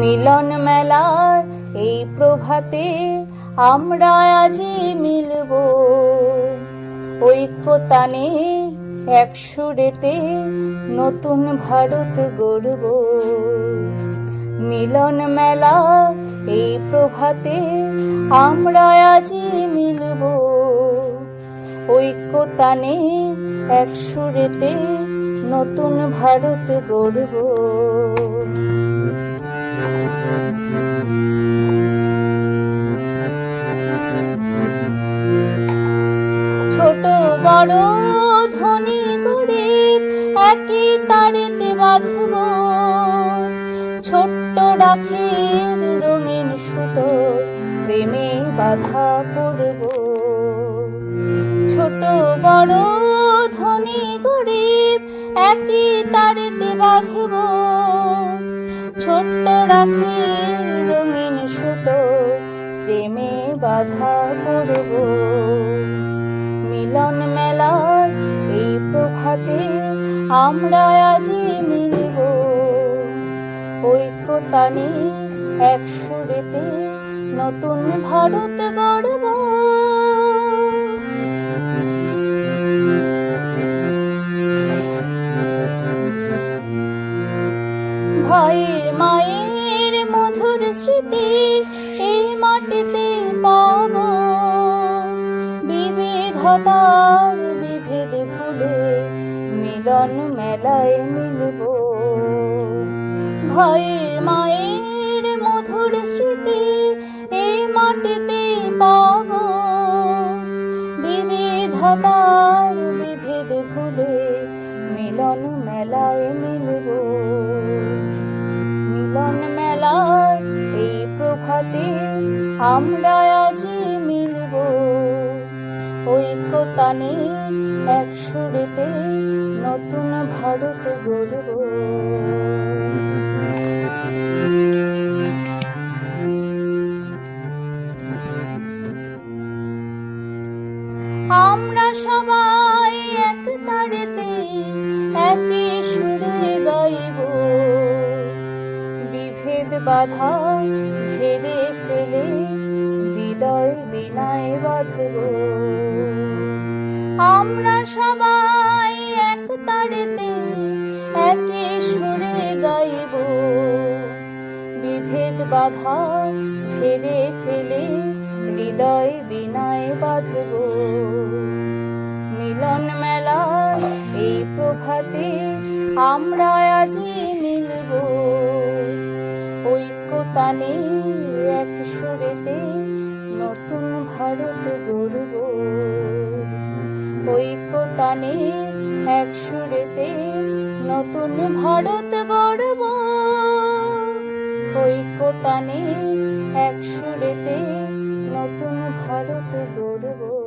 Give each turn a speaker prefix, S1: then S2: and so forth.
S1: মিলন মেলার এই প্রভাতে আমরা আজি মিলব। ঐক্যতানে এক সুরেতে নতুন ভারত গড়ব। মিলন মেলা এই প্রভাতে আমরা আজি মিলব। ঐক্যতানে এক সুরেতে নতুন ভারত গড়ব। ছোট বড় ধনী গরিব, একই তারেতে বাঁধব। ছোট্ট রাখির রঙিন সুতো প্রেমে বাধা পড়ব। ছোট বড় ধনী গরিব, একই তারেতে বাঁধব। ছোট্ট রাখির রঙিন সুতো, প্রেমে বাধা পড়ব। মিলন মেলার এই প্রভাতে আমরা আজি মিলব। ঐক্যতানে এক সুরেতে নতুন ভারত গড়ব। ভাইয়ের মায়ের মধুর স্মৃতি এই মাটিতে পাব। বিবিধতার বিভেদ ভুলে মিলন মেলায় মিলব। ভাইয়ের মায়ের মধুর স্মৃতি এই মাটিতে পাব। বিবিধতার বিভেদ ভুলে মিলন মেলায় মিলব। মিলন মেলার এই প্রভাতে আমরা আজি মিলব। ঐক্যতানে এক সুরেতে নতুন ভারত গড়ব। আমরা সবাই বাধা ছেড়ে ফেলে হৃদয় বিনায় বাঁধব। আমরা সবাই এক তারেতে একই সুরে গাইব। বিভেদ বাধা ছেড়ে ফেলে হৃদয় বিনায় বাঁধব। মিলন মেলার এই প্রভাতে আমরা আজি মিলব। তালে এক সুরেতে নতুন ভারত গড়ব। ঐক্যতানে এক সুরেতে নতুন ভারত গড়ব। ঐক্যতানে এক সুরেতে নতুন ভারত গড়ব।